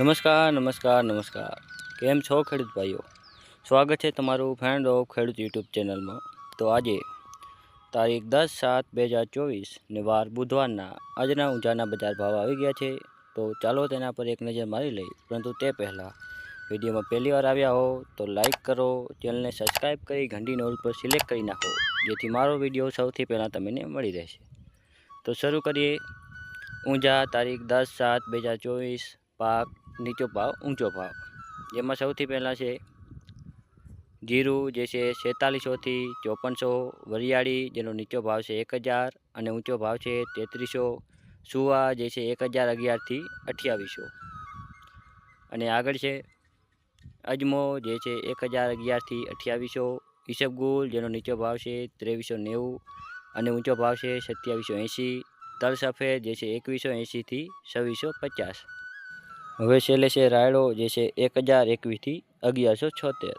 નમસ્કાર નમસ્કાર નમસ્કાર. કેમ છો ખેડૂત ભાઈઓ? સ્વાગત છે તમારું ફ્રેન્ડ ઓફ ખેડૂત યુટ્યુબ ચેનલમાં. તો આજે તારીખ દસ સાત બે હજાર ચોવીસ ને વાર બુધવારના આજના ઊંઝાના બજાર ભાવ આવી ગયા છે. તો ચાલો તેના પર એક નજર મારી લઈ પરંતુ તે પહેલાં વિડીયોમાં પહેલી વાર આવ્યા હો તો લાઇક કરો, ચેનલને સબસ્ક્રાઈબ કરી, ઘંટી નોલ પર સિલેક્ટ કરી નાખો, જેથી મારો વીડિયો સૌથી પહેલાં તમને મળી રહેશે. તો શરૂ કરીએ. ઊંઝા તારીખ દસ સાત બે હજાર ચોવીસ પાક નીચો ભાવ ઊંચો ભાવ જેમાં સૌથી પહેલાં છે જીરું, જે છે સેતાલીસોથી ચોપનસો વરિયાળી, જેનો નીચો ભાવ છે એક હજાર અને ઊંચો ભાવ છે તેત્રીસો. સુવા, જે છે એક હજાર અગિયારથી અઠ્યાવીસો. અને આગળ છે અજમો, જે છે એક હજાર અગિયારથી અઠ્યાવીસો. ઈસબગુલ, જેનો નીચો ભાવ છે ત્રેવીસો નેવું અને ઊંચો ભાવ છે સત્યાવીસો એંસી તલ સફેદ જે છે એકવીસો એંસીથી છવ્વીસો પચાસ. હવે છેલ્લે છે રાયડો જે છે એક હજાર એકવીસથી અગિયારસો છોતેર.